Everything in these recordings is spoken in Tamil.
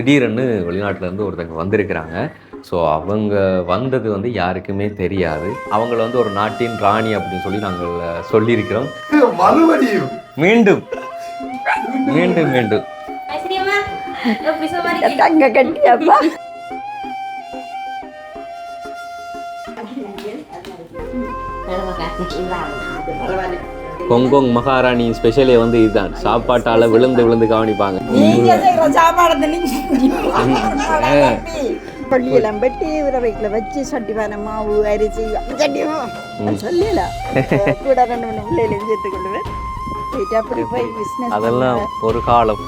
திடீர்னு வெளிநாட்டிலேருந்து ஒருத்தங்க வந்திருக்கிறாங்க. ஸோ அவங்க வந்தது வந்து யாருக்குமே தெரியாது. அவங்கள வந்து ஒரு நாட்டின் ராணி அப்படின்னு சொல்லி நாங்கள் சொல்லியிருக்கிறோம். மறுபடியும் மீண்டும் மீண்டும் மீண்டும். தங்க கட்டியாப்பா. கொங்கோங் மகாராணி ஸ்பெஷலே வந்து இதுதான். சாப்பாட்டால விழுந்து விழுந்து கவனிப்பாங்க. நீங்க செய்யற சாப்பாடு நீங்க பள்ளியெல்லாம் வெட்டி உறவைக்குள்ள வச்சு சட்டிபான மாவு அரிசி சட்டியும் சொல்லல. கூட ரெண்டு மூணு பிள்ளைகளையும் சேர்த்துக்கொள்ளுவேன் போயிட்டு அப்படி போய் பிசினஸ் அதெல்லாம் ஒரு காலம்.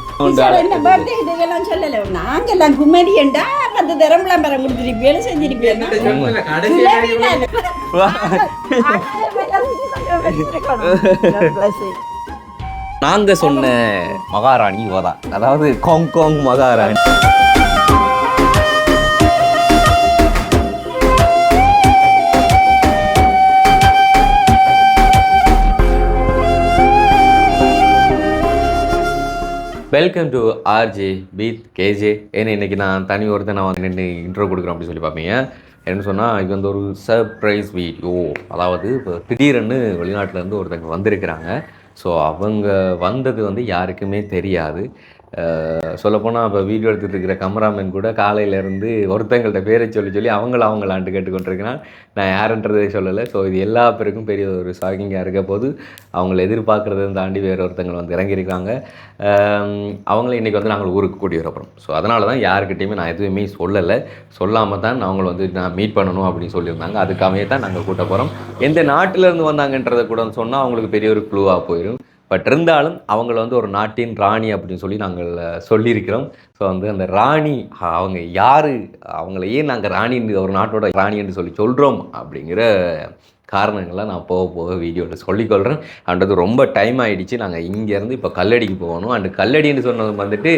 இதெல்லாம் சொல்லல. நாங்கெல்லாம் குமரியண்டா அந்த தரம்லாம் பெற செஞ்சிருப்பேன் நாங்க சொன்ன மகாராணி இவதான். அதாவது கொங்கோங் மகாராணி. வெல்கம் டு ஆர்ஜே பீத் கேஜே ஏன்னா இன்னைக்கு நான் தனி ஒருத்தனை நான் வந்து நின்று இன்ட்ரோ கொடுக்குறேன் அப்படின்னு சொல்லி பார்ப்பீங்க. என்ன சொன்னால் இது வந்து ஒரு சர்ப்ரைஸ் வீடியோ அதாவது இப்போ திடீரென்னு வெளிநாட்டிலேருந்து ஒருத்தங்க வந்திருக்கிறாங்க. ஸோ அவங்க வந்தது வந்து யாருக்குமே தெரியாது. சொல்லப்போனால் இப்போ வீடியோ எடுத்துகிட்டு இருக்கிற கமராமேன் கூட காலையிலேருந்து ஒருத்தங்கள்ட்ட பேரை சொல்லி சொல்லி அவங்கள அவங்களான்ட்டு கேட்டுக்கொண்டிருக்கிறான். நான் யாருன்றதை சொல்லலை. ஸோ இது எல்லா பேருக்கும் பெரிய ஒரு ஷாக்கிங்காக இருக்க போது அவங்கள எதிர்பார்க்குறதை தாண்டி வேறு ஒருத்தங்கள் வந்து இறங்கியிருக்காங்க. அவங்கள இன்றைக்கி வந்து நாங்கள் ஊருக்கு கூட்டி வரப்போகிறோம் ஸோ அதனால தான் யாருக்கிட்டையுமே நான் எதுவுமே சொல்லலை. சொல்லாமல் தான் அவங்கள வந்து நான் மீட் பண்ணணும் அப்படின்னு சொல்லியிருந்தாங்க. அதுக்காகவே தான் நாங்கள் கூட்ட போகிறோம் எந்த நாட்டிலேருந்து வந்தாங்கன்றதை கூட சொன்னால் அவங்களுக்கு பெரிய ஒரு க்ளூவாக போயிடும் பட் இருந்தாலும் அவங்கள வந்து ஒரு நாட்டின் ராணி அப்படின்னு சொல்லி நாங்கள் சொல்லியிருக்கிறோம். ஸோ வந்து அந்த ராணி அவங்க யார்? அவங்கள ஏன் நாங்கள் ராணின்னு ஒரு நாட்டோட ராணி என்று சொல்லி சொல்கிறோம் அப்படிங்கிற காரணங்கள்லாம் நான் போக போக வீடியோவில் சொல்லிக்கொள்கிறேன் அன்றது ரொம்ப டைம் ஆகிடுச்சு நாங்கள் இங்கேருந்து இப்போ கல்லடிக்கு போகணும். அண்டு கல்லடின்னு சொன்னது வந்துட்டு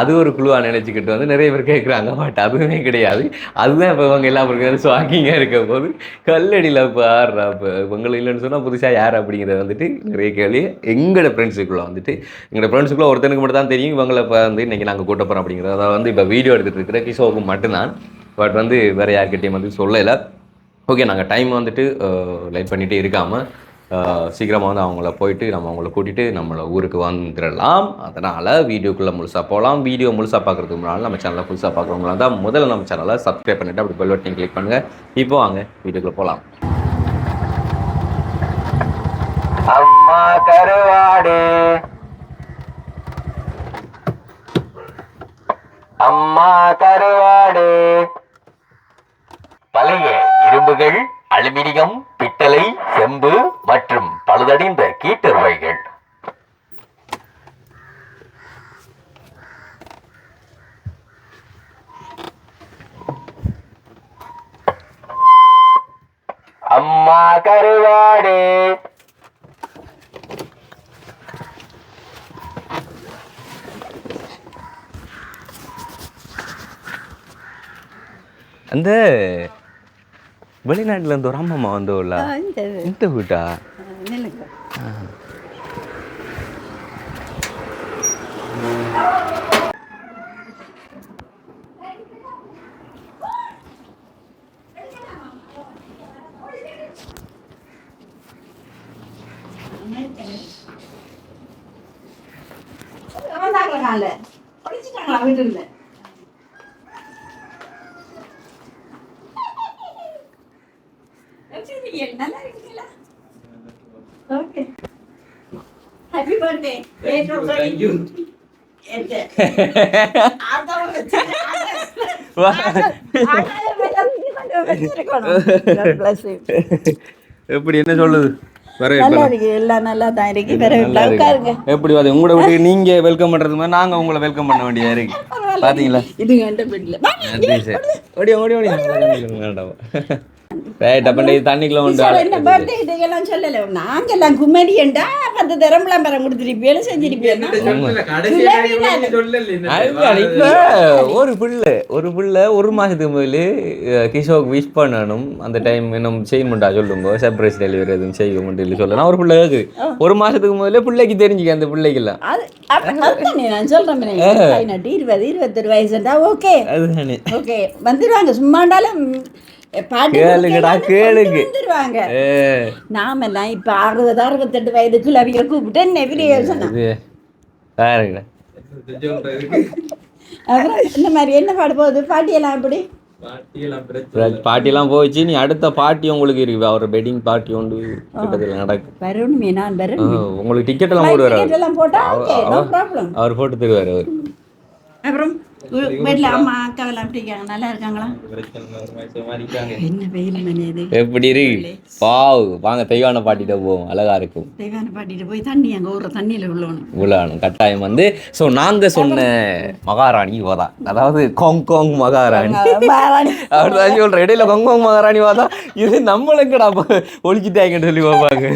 அது ஒரு குழுவாக நினச்சிக்கிட்டு வந்து நிறைய பேர் கேட்குறாங்க பட் அதுவுமே கிடையாது. அதுதான் இப்போ இவங்க எல்லாம் பேருக்கு ஸ்வாக்கிங்காக இருக்க போது கல்லடியில் இப்போ ஆடுறா இப்போ? இவங்களை இல்லைன்னு சொன்னால் புதுசாக யார் அப்படிங்கிறத வந்துட்டு நிறைய கேள்வி. எங்களோட ஃப்ரெண்ட்ஸுக்குள்ளே வந்துட்டு எங்களோட ஃப்ரெண்ட்ஸுக்குள்ளே ஒருத்தனுக்கு மட்டும் தான் தெரியும். இவங்களை இப்போ வந்து இன்றைக்கி நாங்கள் கூட்ட போகிறோம் அப்படிங்கிறத. வந்து இப்போ வீடியோ எடுத்துகிட்டு இருக்கிற கிஷோவுக்கு மட்டும்தான். பட் வந்து வேறு யார்கிட்டையும் வந்து சொல்லலை. ஓகே நாங்கள் டைம் வந்துட்டு லைட் பண்ணிகிட்டே இருக்காமல் சீக்கிரமாக வந்து அவங்கள போயிட்டு நம்ம அவங்கள கூட்டிகிட்டு நம்மளை ஊருக்கு வந்துடலாம். அதனால் வீடியோக்குள்ளே முழுசாக போகலாம் வீடியோ முழுசாக பார்க்குறதுக்கு முன்னால் நம்ம சேனலை புதுசாக பார்க்குறவங்களா தான் முதல்ல நம்ம சேனலை சப்ஸ்கிரைப் பண்ணிவிட்டு அப்படி பெல் பட்டன் கிளிக் பண்ணுங்கள் இப்போ வாங்க வீடியோக்குள்ளே போகலாம் அம்மா கருவாடு. அம்மா கருவாடு. பழைய இரும்புகள் அலுமினியம் பித்தளை செம்பு மற்றும் பழுதடைந்த கீட்டருவைகள். அம்மா கருவாடு. அந்த வெளிநாட்டுல இருந்து ஒரு அம்மா வந்தோம்ல இந்த வீட்டா வீட்டுல நல்லா இருக்கீங்களா okay happy birthday thank you எப்படி என்ன சொல்லுது எல்லாம் நல்லா தான் இருக்கு எப்படி அது உங்களோட வீட்டுக்கு நீங்க வெல்கம் பண்றது மாதிரி நாங்க உங்களை வெல்கம் பண்ண வேண்டியதா இருக்கு பாத்தீங்களா இது ஓடி ஓடி ஓடி தண்ணிக்குள்ள உண்டு நாங்கெல்லாம் குமரியண்டா பத்து தரம் விளம்பரம் கொடுத்துருப்பீங்க செஞ்சிருப்பீங்க அதுதான் இப்ப ஒரு பிள்ளை ஒரு பிள்ளை ஒரு மாசத்துக்கு முதல்ல கிஷோக்கு விஷ் பண்ணணும். அந்த டைம் இன்னும் செய்யணும்டா சொல்லுங்க சர்ப்ரைஸ் டெலிவரி எதுவும் செய்வோம் சொல்லி. சொல்லலாம் ஒரு பிள்ளை இருக்கு ஒரு மாசத்துக்கு முதல்ல பிள்ளைக்கு தெரிஞ்சுக்க அந்த பிள்ளைக்கெல்லாம். நான் சொல்றேன் இருபது இருபத்தொரு வயசுண்டா ஓகே. ஓகே வந்துருவாங்க. சும்மாண்டாலும் கேளுங்கடா, கேளுங்க. நாமெல்லாம் இப்ப அறுபது அறுபத்தெட்டு வயதுக்குள்ள அவங்க கூப்பிட்டு என்ன பெரிய யோசனை இது பாருங்கடா. அப்புறம் இந்த மாதிரி என்ன பாடு போகுது? பாட்டியெல்லாம் எப்படி? பாட்டிலாம் போயிடுச்சு நீ அடுத்த பாட்டி உங்களுக்கு இருக்கு. அவர் வெட்டிங் பார்ட்டி ஒன்று கிட்டத்தில் நடக்கும் வரணுமே நான் ஆ, வரணும். உங்களுக்கு டிக்கெட் எல்லாம் போட்டா ப்ராப்ளம் அவர் போட்டு தருவார் அவர். அப்புறம்? வீட்டில் அம்மா அக்காவெல்லாம் எப்படி இருக்காங்க நல்லா இருக்காங்களா என்ன வெயில் மணி இது எப்படி இருக்கு பாவ் வாங்க தெய்வான பாட்டிட்ட போவோம் அழகா இருக்கும் தெய்வான பாட்டிட்டு போய் தண்ணி அங்கே ஊற தண்ணியில் உள்ளணும் உள்ளானும் கட்டாயம் வந்து ஸோ நாங்க சொன்ன மகாராணி இவ தான் அதாவது கொங் கொங் மகாராணி அவர் தான் சொல்றேன் இடையில கொங் கொங் மகாராணி வாதா இது நம்மளுக்குடா ஒழிச்சிட்டாங்கன்னு சொல்லி பார்ப்பாங்க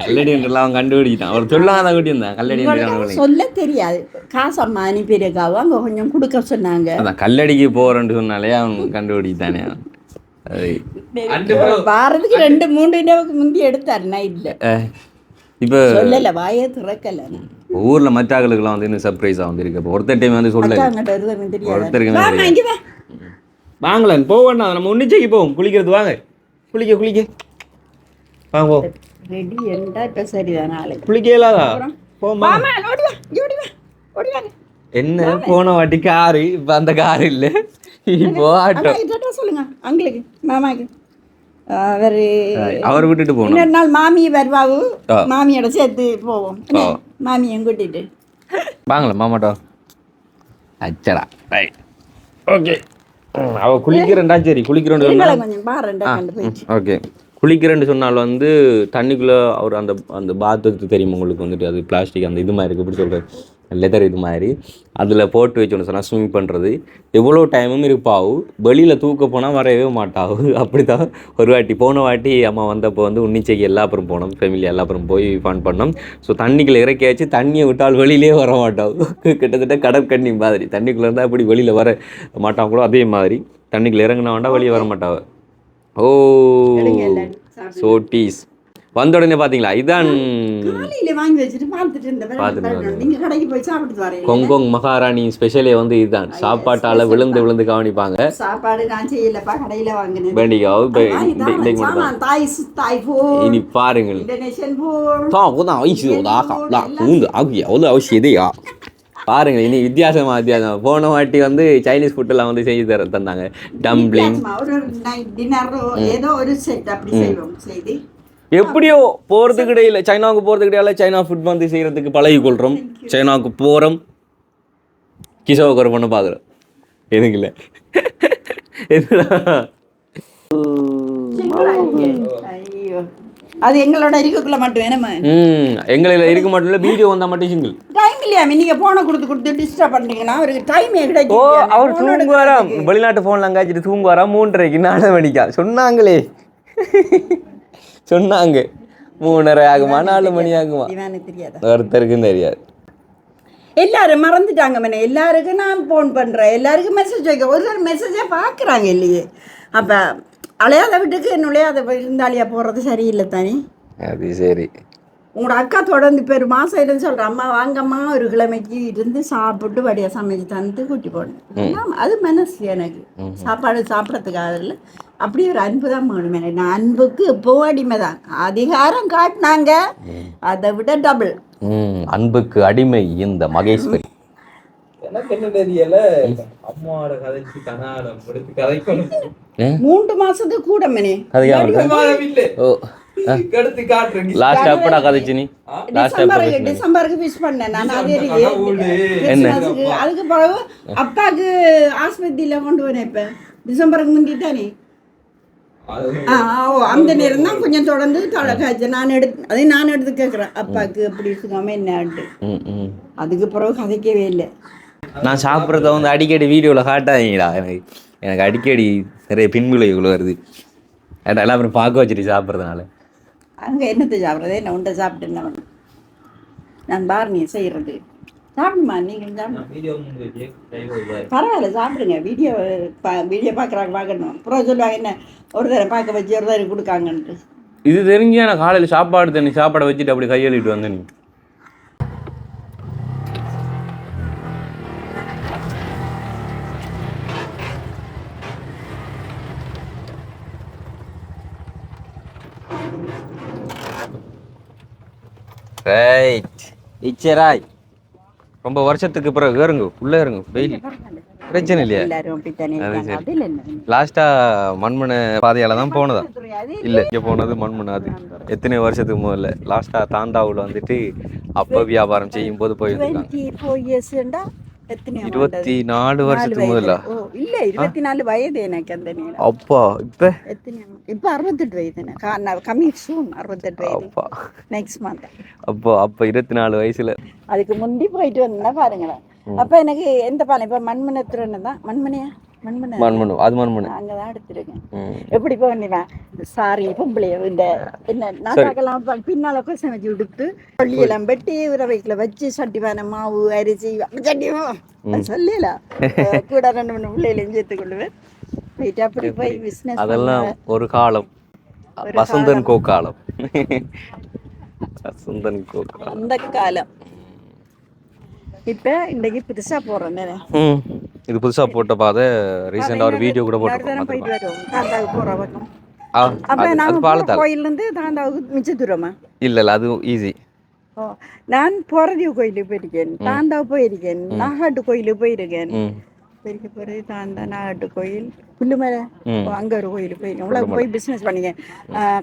கல்லடி என்றெல்லாம் அவன் கண்டுபிடிக்கிட்டான் அவர் சொல்லாத கூட்டி இருந்தான் கல்லடி என்று சொல்ல தெரியாது காசு அம்மா அனுப்பியிருக்காவும் அங்கே கொஞ்சம் கொடுக்க சொன்னாங்க. அதான் கல்லடிக்கு போறேன்னு சொன்னாலே அவன் கண்டுபிடித்தானே வாரத்துக்கு ரெண்டு மூணு இரவுக்கு முந்தி எடுத்தாரு அஹ், இப்போ சொல்லல வாயே திறக்கல. ஊர்ல மற்றாக்களுக்கெல்லாம் வந்து இன்னும் சர்ப்ரைஸாக வந்திருக்கு. இப்போ ஒருத்தர் டைம் வந்து சொல்லல. அக்காங்கிட்ட ஒருத்தருக்கும் தெரியாது. ஒருத்தருக்குமே வாம்மா, இங்க வா. வாங்கலன் போவேண்ணா நம்ம உன்னிச்சைக்கு போவோம். குளிக்கிறது வாங்க. குளிக்க குளிக்க. வாங்க போ. ரெடி என்றா இப்ப சரிதான் நாளைக்கு. குளிக்க இல்லாதா? போமா ஓடி வா ஓடி வா. ஓடி வாங்க. என்ன? போன வாட்டி காரு இப்ப அந்த கார் இல்ல. இப்போ ஆட்டோ. சொல்லுங்க அங்களுக்கு மாமாக்கு. அவரு அவர் விட்டுட்டு போகணும். இன்னொரு நாள் மாமி வருவாவு. மாமியோட சேர்த்து போவோம்? மாமியும் கூட்டிட்டு. வாங்கல மாமாட்டோ. அச்சடா. ரைட் ஓகே அவ குளிக்கிறேன்டா சரி குளிக்கிறேன்னு ஓகே குளிக்கிறேன்னு சொன்னால் வந்து தண்ணிக்குள்ளே அவர் அந்த அந்த பாத்துக்கு தெரியும் உங்களுக்கு வந்துட்டு? அது பிளாஸ்டிக் அந்த இது மாதிரி இருக்குது எப்படி சொல்கிறது லெதர் இது மாதிரி. அதில் போட்டு வச்சோன்னு சொன்னால் ஸ்விம் பண்ணுறது எவ்வளோ டைமும் இருப்பாவு. வெளியில் தூக்க போனால் வரவே மாட்டாவு. அப்படி தான் ஒரு வாட்டி. போன வாட்டி அம்மா வந்தப்போ வந்து உன்னிச்சைக்கு எல்லா அப்புறம் போனோம். ஃபேமிலி எல்லா அப்புறம் போய் ஃபன் பண்ணோம். ஸோ தண்ணிக்குள்ளே இறக்கியாச்சு தண்ணியை விட்டால் வெளியிலே வர மாட்டாவு. கிட்டத்தட்ட கடற்கண்ணி மாதிரி. தண்ணிக்குள்ளே இருந்தால் அப்படி வெளியில் வர மாட்டாங்களோ அதே மாதிரி. தண்ணிக்குள்ளே இறங்கினா வேண்டாம் வெளியே வர மாட்டாவ. ஓ சோ டீஸ் வந்த உடனே பார்த்தீங்களா இதான் கொங்கோங் மகாராணி ஸ்பெஷலே வந்து இதுதான். சாப்பாட்டால் விழுந்து விழுந்து கவனிப்பாங்க. சாப்பாடு நான் செய்யலப்பா கடையில் வாங்கினேன் வேண்டிக்காவும் இனி பாருங்கள். பாருங்கள் இனி வித்தியாசமாக வித்தியாசம். போன வாட்டி வந்து சைனீஸ் ஃபுட்டெல்லாம் வந்து செய்து தர தந்தாங்க. டம்ப்ளிங் ஏதோ ஒரு செட் அப்படி செய்வோம் செய்து. எப்படியோ போகிறதுக்கு இடையில சைனாவுக்கு போகிறதுக்கு இடையில சைனா ஃபுட் வந்து செய்கிறதுக்கு பழகி கொள்கிறோம் சைனாவுக்கு போகிறோம் கிஷோவை குறை பண்ண பார்க்குறோம். எதுக்கு இல்லை ஐயோ. அது எங்களோட இருக்கக்குள்ள மட்டும் வேணுமா? ம் எங்களை இருக்க மட்டும் இல்லை வீடியோ வந்தால் மட்டும் சிங்கிள் டைம் இல்லையா? நீங்க போனை கொடுத்து கொடுத்து டிஸ்டர்ப் பண்றீங்கன்னா அவருக்கு டைமே ஓ கிடைக்கும் அவர் தூங்க வராம் வெளிநாட்டு ஃபோன்ல அங்காச்சிட்டு தூங்க வராம் மூன்றரைக்கு நாலு மணிக்கா? சொன்னாங்களே. சொன்னாங்க. மூணரை ஆகுமா நாலு மணி ஆகுமா ஒருத்தருக்கும் தெரியாது. எல்லாரும் மறந்துட்டாங்க மேனே. எல்லாருக்கும் நான் ஃபோன் பண்ணுறேன் எல்லாருக்கும் மெசேஜ் வைக்க. ஒரு ஒரு மெசேஜே பார்க்குறாங்க இல்லையே. அப்போ அலையாத வீட்டுக்கு நுழையாத இருந்தாலியா போகிறது சரியில்லை தானே? அது சரி. உங்களோட அக்கா தொடர்ந்து ஒரு மாதம் இருந்து சொல்கிறேன் அம்மா வாங்கம்மா ஒரு கிழமைக்கு இருந்து சாப்பிட்டு வடியாக சமைச்சு தந்து கூட்டி போனேன். அது மனசு எனக்கு. சாப்பாடு சாப்பிட்றதுக்காக இல்லை. அப்படி ஒரு அன்பு தான் வேணும் எனக்கு. நான் அன்புக்கு எப்பவும் அடிமை தான் அதிகாரம் காட்டினாங்க. அதை விட டபுள் அன்புக்கு அடிமை இந்த மகேஸ்வரி. எனக்கு என்ன தெரியல? அம்மாவோட கதைக்கு கனாடம் எடுத்து கதைக்கணும். மூன்று மாசத்துக்கு கூட மனே. எடுத்து காட்டுறேன். லாஸ்ட் எப்படா கதைச்சு நீ. லாஸ்ட் எப்போ டிசம்பருக்கு விஷ் பண்ணேன். நான் அதே. கிறிஸ்மஸுக்கு அதுக்கு பிறகு அப்பாவுக்கு ஆஸ்பத்திரியில கொண்டு வரேன் இப்ப. டிசம்பருக்கு முந்தி தானே ஆ ஆ, ஓ அந்த நேரம் தான் கொஞ்சம் தொடர்ந்து தலை காய்ச்சல் நான் எடுத்து அதை நான் எடுத்து கேட்குறேன் அப்பாவுக்கு இருக்காம என்னன்ட்டு அதுக்கு பிறகு கதைக்கவே இல்லை. நான் சாப்பிட்றத வந்து அடிக்கடி வீடியோவில் காட்டாதீங்கடா. எனக்கு எனக்கு அடிக்கடி நிறைய பின்விளைவுகள் வருது. அப்புறம் பார்க்க வச்சுட்டு சாப்பிட்றதுனால. அங்கே என்னத்தை சாப்பிட்றது? என்ன உண்டை சாப்பிட்டு என்ன பண்ண? நான் பாரணியை செய்கிறது சாப்பிடுமா? நீங்கள் சாப்பிடு. வீடியோ முடிஞ்சு டைம் பரவாயில்ல சாப்பிடுங்க. வீடியோ பா வீடியோ பார்க்குறாங்க பார்க்கணும். அப்புறம் சொல்லுவாங்க என்ன ஒரு தடவை பார்க்க வச்சு ஒரு தடவை கொடுக்காங்கன்ட்டு. இது தெரிஞ்சு நான் காலையில் சாப்பாடு தண்ணி சாப்பாடை வச்சுட்டு அப்படி கையெழுட்டு வந்தேன். நீ ரைட் இச்சராய் ரொம்ப வருஷத்துக்கு பிறகு ஏறுங்க உள்ள ஏறுங்க வெயில் பிரச்சனை இல்லையா. அது சரி. லாஸ்டா மண்மனை பாதையால தான் போனதா? இல்ல இங்க போனது மண்மனை அது. எத்தனை வருஷத்துக்கு முதல்ல? லாஸ்டா தாண்டாவுல வந்துட்டு அப்ப வியாபாரம் செய்யும் போது போயிருக்காங்க இருபத்தி நாலு வருஷத்துக்கு முதல்ல இல்ல இருபத்தி நாலு வயது எனக்கு அந்த நேரம் அப்பா இப்ப? இப்ப அறுபத்தெட்டு வயது கம்மி சூன் அறுபத்தெட்டு வயது. அப்பா. நெக்ஸ்ட் மந்த் அப்போ அப்ப இருபத்தி நாலு வயசுல. அதுக்கு முந்தி போயிட்டு வந்தா பாருங்களேன். அப்ப எனக்கு எந்த பாலம் இப்ப மண்மனத்துறன்னு தான். மண்மனையா? மண்மனு. அது மண்மனு. அங்கதான் எடுத்திருக்கேன். ம். எப்படி போனீங்க சாரி பொம்பளைய இந்த என்ன நாட்டாக்கெல்லாம் பின்னால கொசம் வச்சு விடுத்து பள்ளியெல்லாம் வெட்டி உறவைக்குள்ள வச்சு சட்டி பானை மாவு அரிசி சட்டியும் சொல்லல கூட ரெண்டு மூணு பிள்ளைகளையும் சேர்த்து கொள்ளுவேன் போயிட்டு அப்படி போய் பிசினஸ் அதெல்லாம் ஒரு காலம். வசந்தன் கோ காலம் வசந்தன் கோ காலம் அந்த காலம். இப்ப இன்னைக்கு புதுசா போறேன் தானே? ம். இது புதுசா போட்ட பாதை ரீசெண்டா ஒரு வீடியோ கூட இன்னொரு தரம் போட்டு போயிட்டு வருவோம் தாண்டாவுக்கு போற பக்கம் ஆ அப்ப அது- பாலத்தால். கோயில்ல இருந்து தாண்டாவுக்கு மிச்ச தூரமா? இல்ல இல்ல அது ஈஸி நான் போறதிவு கோயிலுக்கு போயிருக்கேன். தாண்டா போயிருக்கேன். நாகாட்டு கோயிலுக்கு போயிருக்கேன். பெரிய பிறகு தாண்டா நாகாட்டு கோயில். புல்லுமலை அங்க ஒரு கோயிலுக்கு போயிருக்கேன் இவ்வளவு போய் பிசினஸ் பண்ணிக்கேன்.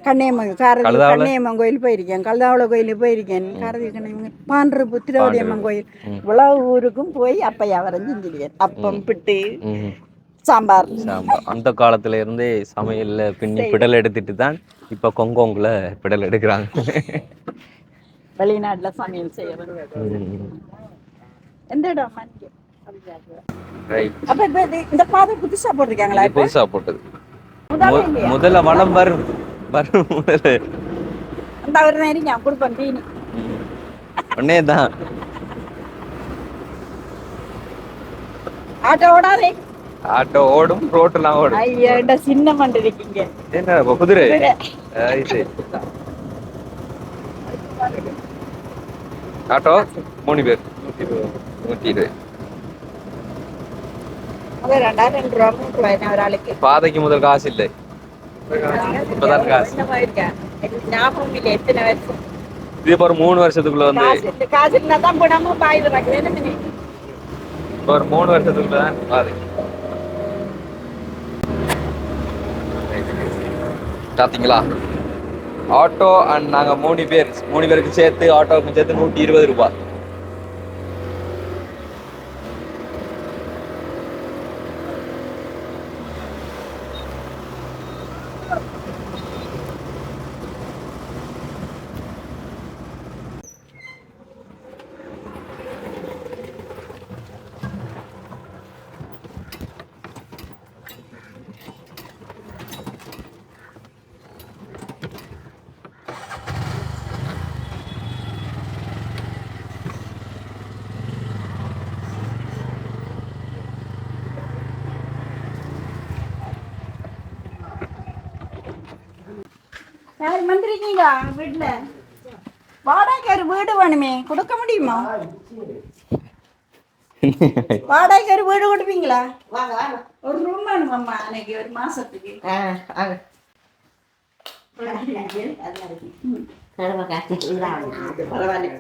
கண்ணையம்மன் காரதி? கண்ணையம்மன் கோயில் போயிருக்கேன். கல்தாவள கோயிலுக்கு போயிருக்கேன். காரதி கண்ணையம்மன் பாண்டரு திருவடி அம்மன் கோயில். இவ்வளவு ஊருக்கும் போய் அப்பையா வரைஞ்சி செஞ்சிருக்கேன். அப்பம் பிட்டு சாம்பார். அந்த காலத்துல இருந்தே சமையல்ல பின்னி பிடல் எடுத்துட்டு தான் இப்ப கொங்கோங்குல பிடல் எடுக்கிறாங்க. வெளிநாட்டுல சமையல் செய்யறது. எந்த இடம் அப்ப இந்த பாதை புதுசா போட்டிருக்காங்களா புதுசா போட்டது. முதல்ல வளம் வரும். வரும் முதல்ல. அந்த ஒரு நேரம் நான் கொடுப்பேன் தீனி. உடனே தான். ஆட்டோ ஓடாதே. ஆட்டோ ஓடும் ரோட்டெல்லாம் ஓடும். ஐயா சின்ன மண்டு இருக்கீங்க. என்ன குதிரை? ஆட்டோ மூணு பேர். நூத்தி இருபது நூத்தி இருபது. பாதைக்கு முதல் காசு இல்லை. இப்பதான் காசு. ஞாபகம் இல்லை எத்தனை வருஷம்? இது இப்போ ஒரு மூணு வருஷத்துக்குள்ள வந்து காசு இருந்தா தான் போடாம இப்போ ஒரு மூணு வருஷத்துக்குள்ள தான் பாதை. பாத்தீங்களா? ஆட்டோ அண்ட் நாங்க மூணு பேர் மூணு பேருக்கு சேர்த்து ஆட்டோவுக்கு சேர்த்து நூத்தி இருபது ரூபாய். யார் மந்திரிக்கீங்களா வீட்டுல வாடகைக்கு ஒரு வீடு வேணுமே கொடுக்க முடியுமா? வாடகைக்கு ஒரு வீடு கொடுப்பீங்களா? ஒரு ரூம் வேணுமாம்மா அன்னைக்கு ஒரு மாசத்துக்கு. பரவாயில்ல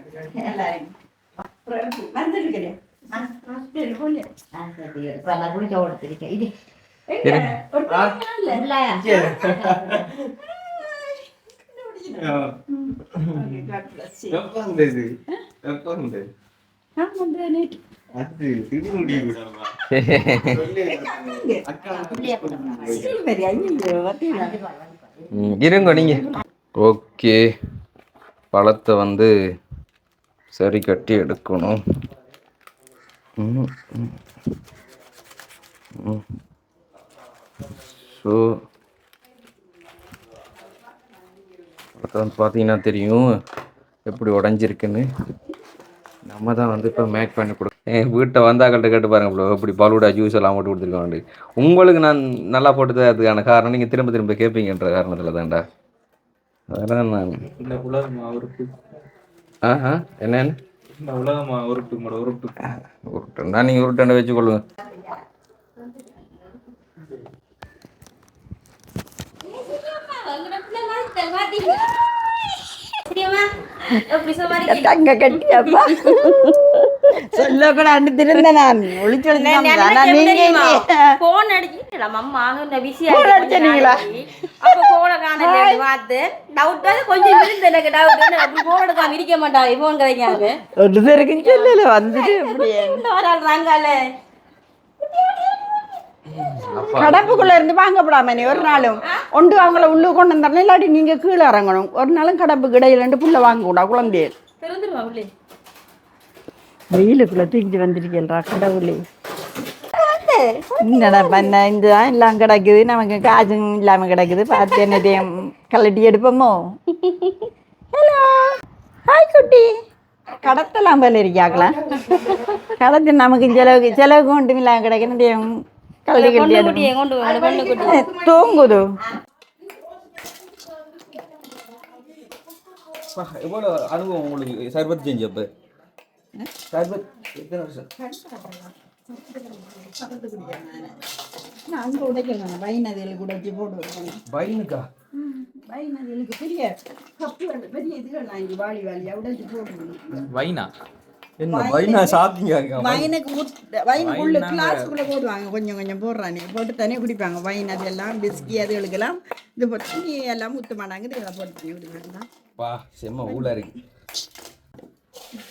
இருங்க நீங்க. ஓகே. பழத்தை வந்து சரி கட்டி எடுக்கணும். ஸோ வந்து பார்த்தீங்கன்னா தெரியும் எப்படி உடஞ்சிருக்குன்னு. நம்ம தான் வந்து இப்போ மேக் பண்ணி கொடுக்க என் வீட்டை வந்தாக்கள்கிட்ட கேட்டு பாருங்க ப்ரோ இப்படி பலூடா ஜூஸ் எல்லாம் போட்டு கொடுத்துருக்காங்க உங்களுக்கு நான் நல்லா போட்டு தரதுக்கான காரணம் நீங்கள் திரும்ப திரும்ப கேட்பீங்கன்ற காரணத்தில் தான்டா. அதெல்லாம் நான் இந்த உலகம் உருட்டு ஆஹா என்னன்னு இந்த உலகம் உருட்டு உங்களோட உருட்டு உருட்டுண்டா நீங்கள் உருட்டண்டை வச்சுக்கொள்ளுங்க சரியாம்மா? எப்படி சும்மா இருக்கீங்க? தங்க கட்டியாப்பா சொல்ல கூட அனுப்பிருந்தேன் நான் ஒளிச்சு ஒளிச்சு நான் தான் ஆனா நினைச்சேன் நீங்க தெரியுமா? இல்லையே. phone அடிச்சுட்டு அம்மா இந்த கொஞ்ச அடிச்சீங்களா? அப்ப அ காணலைன்னு பார்த்து, doubt ஆ கொஞ்சம் இருந்தது எனக்கு doubt. என்ன அப்படி phone எடுக்காம இருக்க மாட்டாங்க, phone கிடைக்காது. ஒரு பேருக்கும் சொல்லல வந்துட்டு அப்படியே இந்த ஒரு ஆள் ராங்கால. கடப்புக்குள்ள இருந்து வாங்கப்படாம நீ ஒரு நாளும் ஒன்று அவங்கள உள்ளு கொண்டு வந்தாலும் இல்லாட்டி நீங்க கீழே இறங்கணும். ஒரு நாளும் கடப்புக்கு இடையில ரெண்டு புள்ள வாங்க கூடா குழந்தைய. வெயிலுக்குள்ள தூக்கிட்டு வந்திருக்கேன்டா கடவுளே. என்னடா பண்ண இந்த எல்லாம் கிடக்குது நமக்கு காசும் இல்லாம கிடக்குது. பார்த்து என்னதையும் கலட்டி எடுப்போமோ? ஹலோ ஹாய் குட்டி. கடத்தலாம் போல இருக்காங்களா கடத்து நமக்கு செலவுக்கு செலவுக்கு ஒன்றும் இல்லாம கிடக்கு பொண்ணு குட்டி. தூங்குது. எவ்வளோ அனுபவம் உங்களுக்கு? சர்பத் செஞ்சு அப்போ. சர்பத் எத்தனை வருஷம்? அங்கே பெரிய கப்பு பெரிய இதுகள் வாளி வாளியா உடைச்சு வைனா என்ன பையனா ஷாப்பிங்கா இருக்கா கிளாஸுக்குள்ள போடுவாங்க. கொஞ்சம் கொஞ்சம் போடுறானே போட்டு தனியாக குடிப்பாங்க. வயன் அதெல்லாம் பிஸ்கி அதுகளுக்கெல்லாம் இது போட்டு எல்லாம் ஊற்ற மாட்டாங்க. இதெல்லாம் போட்டு தண்ணி குடிப்பாங்க வா செம்ம ஊழா இருக்கு.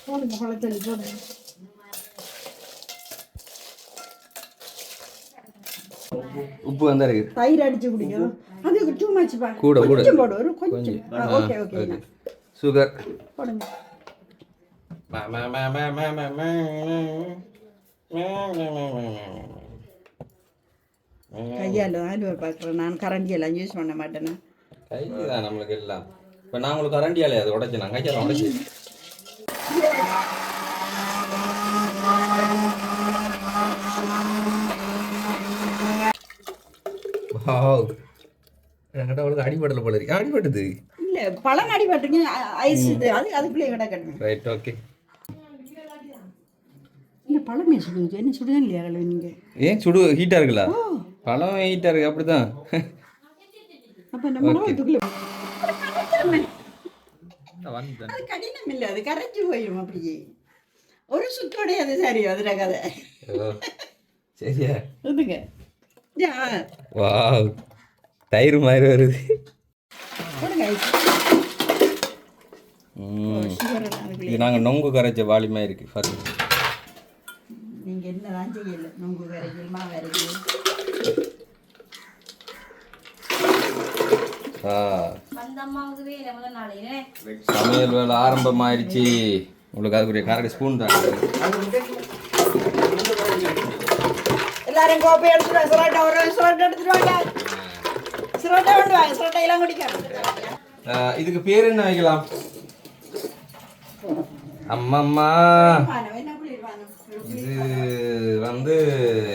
போடுங்க குளத்தள்ளி போடுங்க உப்பு வந்தா இருக்கு. தயிர் அடிச்சு குடிக்கும் அது டூ மச் பா. கூட, கூட. கொஞ்சம் போடு ஒரு கொஞ்சம். ஓகே. ஓகே சுகர் போடுங்க. கையால் அலுவல் பார்க்குறேன் நான் கரண்டி எல்லாம் யூஸ் பண்ண மாட்டேன்னு கைதான் நம்மளுக்கு எல்லாம். இப்போ நான் உங்களுக்கு கரண்டியாலே அதை உடைச்சு நான் கையால் உடைச்சு. என்கிட்ட அவளுக்கு அடிபடல போல இருக்கு. அடிபடுது இல்லை பழம் அடிபட்டுங்க ஐஸ் அது அதுக்குள்ளே கிடக்கணும் ரைட் ஓகே பழமே சுடுங்க. என்ன சுடுங்க இல்லையா நீங்கள் ஏன் சுடு ஹீட்டாக இருக்குல்ல? பழம் ஹீட்டாக இருக்கு அப்படிதான் அப்போ நம்ம கடினம் இல்லை அது கரைச்சி போயிடும் அப்படியே. ஒரு சுத்தோடைய அது சரி அதுல கதை. ஓ சரியா? இதுங்க யா. வா தயிர் மாதிரி வருது. இது நாங்கள் நொங்கு கரைச்ச வாலிமா இருக்கு பாருங்க. என்னதான் செய்யல நொங்கு முதல் நாள் என்ன? சமையல் வேலை ஆரம்பமாயிருச்சு. உங்களுக்கு அதுக்குரிய கரெக்ட் ஸ்பூன் தான். எல்லாரும் கோப்பை எடுத்துட்டு வாங்க. சுரோட்டா ஒரு சுரோட்டா எடுத்துட்டு வாங்க. சுரோட்டா கொண்டு வாங்க. சுரோட்டா எல்லாம் குடிக்காம இதுக்கு பேர் என்ன வைக்கலாம்? அம்மம்மா. குளிர்பானம் இது வந்து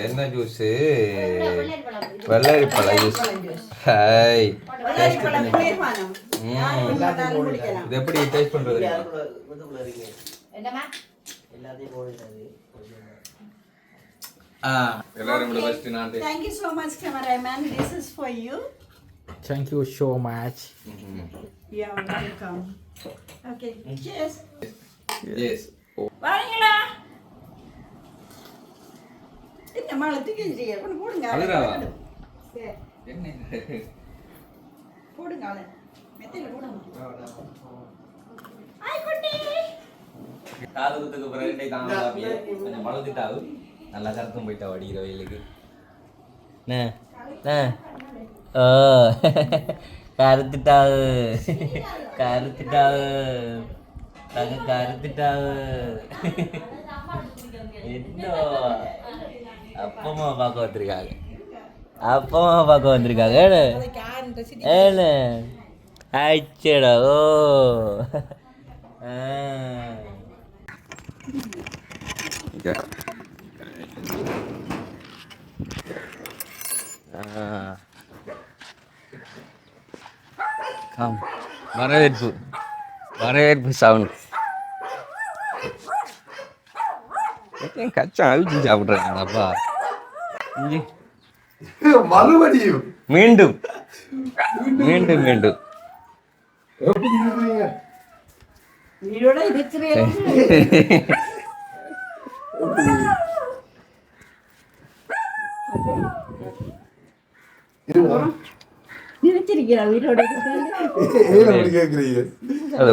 என்ன ஜூஸு வெள்ளரி பழ ஜூஸ் ஹாய் இது எப்படி டேஸ்ட் பண்றது? என்னம்மா? ஆ. எல்லாரும் கூட ஃபர்ஸ்ட் நான் you so much, cameraman. This is for you. Thank you so much. You are welcome. Okay, cheers. Yes. வாரீங்களா என்ன மாலை தூக்கி வச்சிருக்கீங்க கொண்டு போடுங்க அழுறாவா? சரி, என்ன போடுங்க ஆளை மெத்தையில போடுங்க ஹாய் குட்டி. காது குத்துக்கு பிறகு தாங்க அப்படியே கொஞ்சம் வளர்த்துட்டாவு நல்லா கருத்தும் போயிட்டா அடிக்கிற வெயிலுக்கு. நே நே. ஓ. கருத்துட்டாவு. கருத்துட்டாவு. தங்க கருத்துட்டாவு. என்ன. அப்பமா பார்க்க வந்திருக்காங்க அப்பமா பார்க்க வந்திருக்காங்க ஏழு ஆச்சடா ஓ வரவேற்பு வரவேற்பு சவுண்ட் கச்சா அவிச்சு சாப்பிட்றாங்கப்பா மறுபடியும். மீண்டும். மீண்டும். மீண்டும்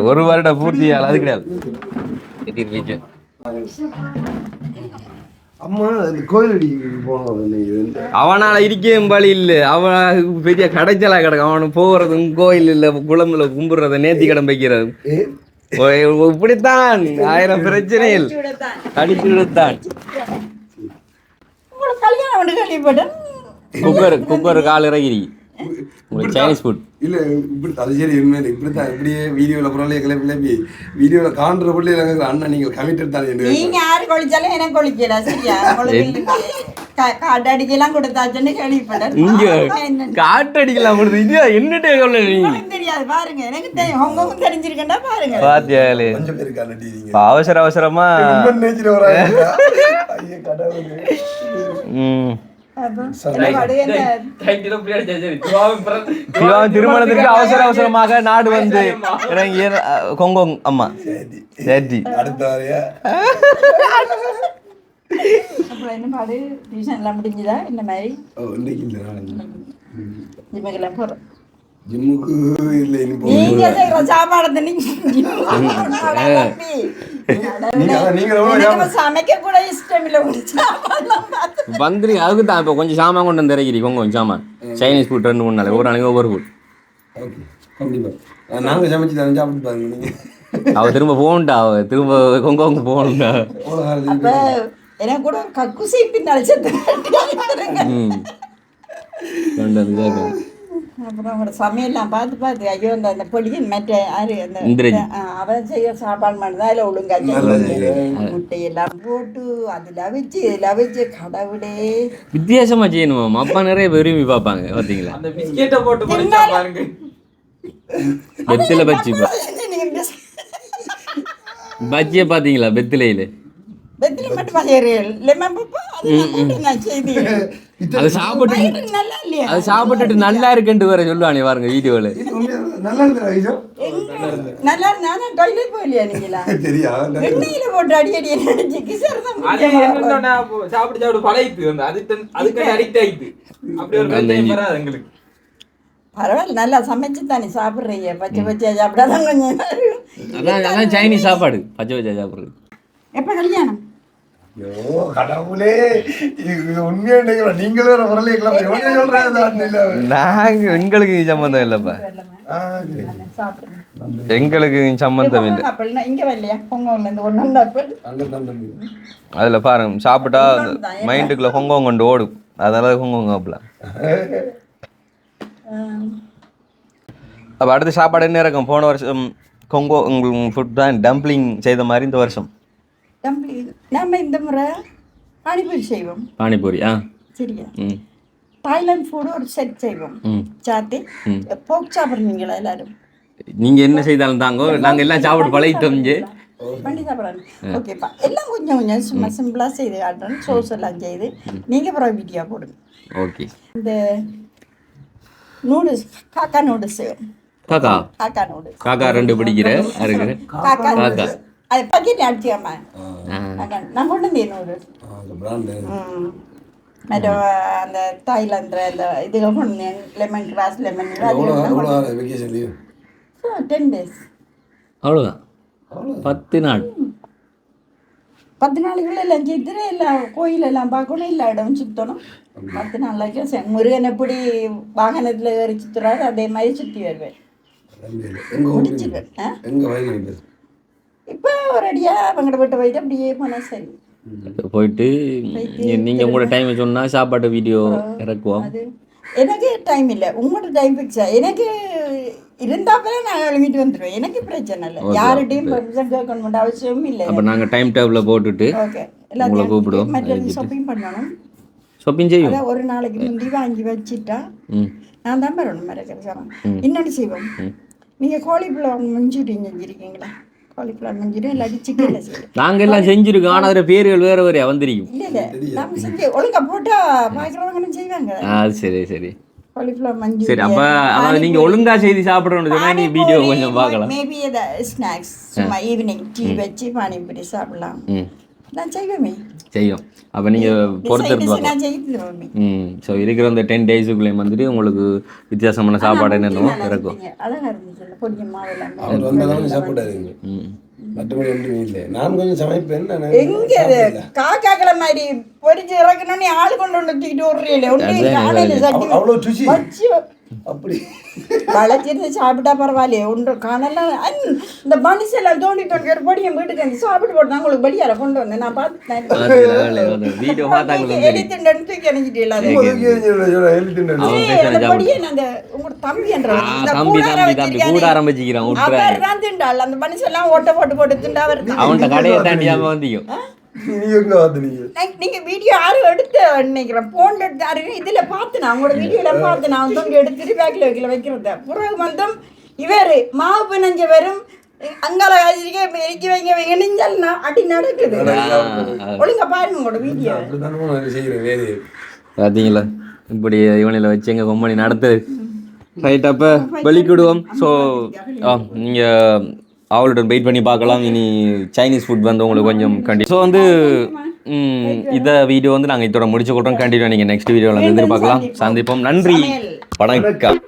ஒரு வருட பூர்த்தியால் அது கிடையாது. அம்மா போனோம். அவனால இருக்கவும் வழி இல்லை. அவன் பெரிய கடைச்சலா கிடக்கு. அவனுக்கு போகிறதும் கோயில் இல்லை குளம்புல கும்பிடுறத நேத்தி கடன் வைக்கிறது இப்படித்தான். ஆயிரம் பிரச்சனைகள். அடிச்சு விடுத்தான். குக்கர் குக்கர் கால் இறங்கி உங்களுக்கு சைனீஸ் ஃபுட் இல்ல இப்படி அது சரி உண்மையில இப்படித்தான் இப்படியே வீடியோல புறாலே கிளப்பி கிளப்பி வீடியோல காண்ற பிள்ளை எனக்கு அண்ணன் நீங்க கமிட்டட் தான் என்று நீங்க யாரு கொளிச்சாலும் எனக்கு கொளிக்கல சரியா? உங்களுக்கு காட்டு அடிக்கலாம் கொடுத்தாச்சுன்னு கேள்விப்பட்டேன். இங்க என்ன காட்டு அடிக்கலாம் கொடுத்து இது என்னட்டே சொல்ல நீ. உங்களுக்கு தெரியாது பாருங்க எனக்கு தெரியும். ஹொங்கும் தெரிஞ்சிருக்கேன்டா பாருங்க. பாத்தியாலு அவசர அவசரமா ஐயா கடவுளே. ம். என்ன என்ன திருமணத்திற்கு அவசர அவசரமாக நாடு வந்து இறங்கிய அஹ், கொங்கோங் அம்மா சரி சேட்டி அடுத்த வரையா அப்புறம் என்ன பாடு டியூஷன் எல்லாம் முடிஞ்சுதா இந்த மாதிரி ஓ இன்னைக்கு போறோம் ஜிம்முக்கு இல்லை நீங்க செய்யற சாப்பாடு நீங்க சமைக்க கூட இஷ்டம் இல்லை வந்துரு அதுக்கு தான் இப்போ கொஞ்சம் சாமான் கொண்டு வந்து இறக்கிறி கொங்கோங் சாமான் சைனீஸ் ஃபுட் ரெண்டு மூணு நாளைக்கு ஒரு நாளைக்கு ஒவ்வொரு ஃபுட் ஓகே கண்டிப்பா அஹ் நாங்க சமைச்சு தரேன் சாப்பிட்டு பாருங்க நீங்க அவ திரும்ப போகணுண்டா அவ திரும்ப கொங்கோங்க போகணுண்டா எவ்வளோ காலம் அப்ப எனக்கு கூட ஒரு கக்குசி பின்னால் செத்து அப்புறம் அவங்களோட சமையல்லாம் பார்த்து பார்த்து ஐயோ அந்த அந்த பொடியின் மற்ற யாரு அந்த அவன் செய்ய சாப்பாடு மட்டும் தான் அதில் ஒழுங்கா செய்யணும். முட்டையெல்லாம் போட்டு அதில் அவிச்சு இதில் அவிச்சு கடவுளே. வித்தியாசமா செய்யணும் அப்பா நிறைய விரும்பி பார்ப்பாங்க பார்த்தீங்களா? அந்த பிஸ்கெட்டை போட்டு குடிச்சா பாருங்க. பெத்தில பச்சி பா- நீங்க பஜ்ஜியை பார்த்தீங்களா பெத்திலையில வெத்தில மட்டும் செய்யறீர்கள் லெமன் பப்பா நான் செய்தேன் அது சாப்பிட்டு அது சாப்பிட்டுட்டு நல்லா இருக்குன்ட்டு வேற சொல்லுவானே பாருங்க உண்மையா நல்லா இருக்குதா ஐயோ நல்லா நான் டாய்லெட் போகலையா நீங்களா? தெரியா எண்ணெயில போட்டு அடி அடி அடிச்சு கிசர் தான் சாப்பிட்டு சாப்பிட்டு பழகிட்டு வந்து அதுக்கு அதுக்கு அடிக்ட் ஆயிட்டு. அப்படி ஒரு பிரச்சனை வராது எங்களுக்கு. பரவாயில்ல நல்லா சமைச்சு தானே சாப்பிட்றீங்க. பச்சை பச்சையா சாப்பிடாதான் கொஞ்சம் அதான் அதான் சைனீஸ் சாப்பாடு பச்சை பச்சை சாப்பிட்றது. எப்போ கல்யாணம்? ஐயோ கடவுளே இது உண்மையா நினைக்கிறேன். நீங்களே ஒரு வரலையே கிளம்ப எவ்வளோ சொல்றேன் இல்லை நாங்க எங்களுக்கு சம்மந்தம் இல்லைப்பா. எங்களுக்கு சம்மந்தம் இல்லை. அதில் பாருங்க சாப்பிட்டா மைண்டுக்குள்ள ஹொங்கோங் கொண்டு ஓடும். அதனால ஹொங்கோங் சாப்பிடலாம் அப்போ அடுத்த சாப்பாடு என்ன இருக்கும் போன வருஷம் கொங்கோ உங்களுக்கு ஃபுட் தான் டம்ப்ளிங் செய்த மாதிரி இந்த வருஷம். தம்பி நாம இந்த முறை பானிபூரி செய்வோம். பானிபூரி ஆ. சரியா? தாய்லாந்து ஃபுட் ஒரு செட் செய்வோம். சாத்தி போக் சாப்பிட்றீங்களா எல்லாரும்? நீங்கள் என்ன செய்தாலும் தாங்கோ நாங்கள் எல்லாம் சாப்பிட்டு பழகிட்டோம் பண்ணி சாப்பிடணும் ஓகேப்பா எல்லாம் கொஞ்சம் கொஞ்சம் சும்மா சிம்பிளாக செய்து காட்டுறேன். சோஸ் எல்லாம் செய்து நீங்கள் அப்புறம் வீடியோ போடுங்க. ஓகே இந்த நூடுல்ஸ் காக்கா நூடுல்ஸ் காக்கா? காக்கா நூடுல்ஸ் காக்கா ரெண்டு பிடிக்கிற காக்கா. அது பக்கெட் அடிச்சியாமா நான் கொண்டு வந்தேன் ம். மற்ற அந்த தாய்லாந்து அந்த இதுகள் கொண்டு வந்தேன் lemon grass lemon ten days அவ்வளோதான் பத்து நாள். பத்து நாளைக்குள்ள எல்லாம் செய்துட்டு எல்லாம் கோயிலெல்லாம் பார்க்கணும் எல்லா இடமும் சுற்றணும் பத்து நாளைக்கு செ- முருகன் எப்படி வாகனத்தில் ஏறி சுற்றுறாரு அதே மாதிரி சுற்றி வருவேன். எங்கள் முடிச்சிருவேன் ஆ எங்கள் வயலில் இப்போ ஒரு அடியாக அவங்கள்ட்ட விட்டு போயிட்டு அப்படியே போனால் சரி. போயிட்டு நீங்க உங்களோட டைம் சொன்னா சாப்பாட்டு வீடியோ இறக்குவோம். எனக்கு டைம் இல்லை. உங்களோட டைம் ஃபிக்ஸா எனக்கு இருந்தா போல நான் எழுமிட்டு வந்துடுவேன் எனக்கு பிரச்சனை இல்லை. யார்கிட்டையும் பெர்மிஷன் கேட்கணும் அவசியமும் இல்லை. அப்ப நாங்க டைம் டேபிள போட்டுட்டு ஓகே. உங்களை கூப்பிடுவோம். மற்ற ஷாப்பிங் பண்ணணும். ஷாப்பிங் செய்யும் ஒரு நாளைக்கு முந்தி வாங்கி வச்சுட்டா நான் தான் வரணும் மறக்கிற சாமான் இன்னொன்று செய்வோம். நீங்கள் காலிஃப்ளவர் மஞ்சூரியன் செஞ்சுருக்கீங்களா காலிஃப்ளவர் மஞ்சூரியன் இல்லாட்டி சிக்கனில் செய்யலாம் நாங்க எல்லாம் செஞ்சிருக்கோம். ஆனா அதுல பேர்கள் வேற வேறையா வந்திருக்கும். இல்லை இல்லை. நம்ம செஞ்சு ஒழுங்கா போட்டா பார்க்குறவங்களும் செய்வாங்க. ஆ சரி சரி. காலிஃப்ளவர் சரி மஞ்சூரியன் அப்ப அதாவது நீங்க ஒழுங்கா செய்தி சாப்பிடணும்னு சொன்னா நீ வீடியோ கொஞ்சம் பார்க்கலாம். மேபி ஸ்நாக்ஸ் சும்மா ஈவினிங் டீ வச்சு பானிபூரி சாப்பிடலாம். நான் செய்வேமே. செய்யும். அப்ப நீங்க பொறுத்தெடுத்து Design பார்க்கலாம் நான் செய்து தருவேமே ம். ஸோ இருக்கிற அந்த டென் டேஸுக்குள்ளேயும் வந்துட்டு உங்களுக்கு வித்தியாசமான சாப்பாடு என்னென்னவோ இருக்கும் காக்காக்களை மாதிரி பொரிச்சு இறக்கணும்னு ஆளு கொண்டு வந்து தூக்கிட்டு விடுறீங்களே அவ்வளோ- அப்படி. வளைச்சிருந்து சாப்பிட்டா பரவாயில்லையே. ஒன்று காணலாம் இந்த மனுஷெல்லாம் தோண்டி தோண்டி ஒரு பொடியை வீட்டுக்கு வந்து சாப்பிட்டு போட்டு தான் உங்களுக்கு வெளியார கொண்டு வந்தேன். நான் பார்த்தேன் எடித்துண்டு தூக்கி அவன் அந்த மனுஷெல்லாம் ஓட்ட போட்டு போட்டு கடையை தாண்டியாம வந்தியும். நீங்க வீடியோ யாரும் எடுத்து நினைக்கிறேன். போன் எடுத்து யாரும் இதுல பார்த்து நான் உங்களோட வீடியோல பார்த்து நான் வந்து எடுத்துட்டு பேக்கில் வைக்கல வைக்கிறத. பிறகு வந்து இவர் மாவு பிணைஞ்ச வரும் அங்கால காய்ச்சிருக்க எரிச்சு வைங்க வைங்க நெஞ்சல் அடி நடக்குது. ஒழுங்கா பாருங்க உங்களோட வீடியோ பார்த்தீங்களா இப்படி இவனில் வச்சு எங்கள் கம்பெனி நடத்துது ரைட் அப்போ வெளிக்கிடுவோம் ஸோ நீங்கள் அவளுடன் வெயிட் பண்ணி பார்க்கலாம். இனி சைனீஸ் ஃபுட் வந்து உங்களுக்கு கொஞ்சம் கண்டி ஸோ வந்து ம், இந்த வீடியோ வந்து நாங்கள் இதோட முடிச்சு கொள்றோம் கண்டிப்பாக நீங்கள் நெக்ஸ்ட் வீடியோவில் வந்து எதிர்பார்க்கலாம். சந்திப்போம். நன்றி. வணக்கம்.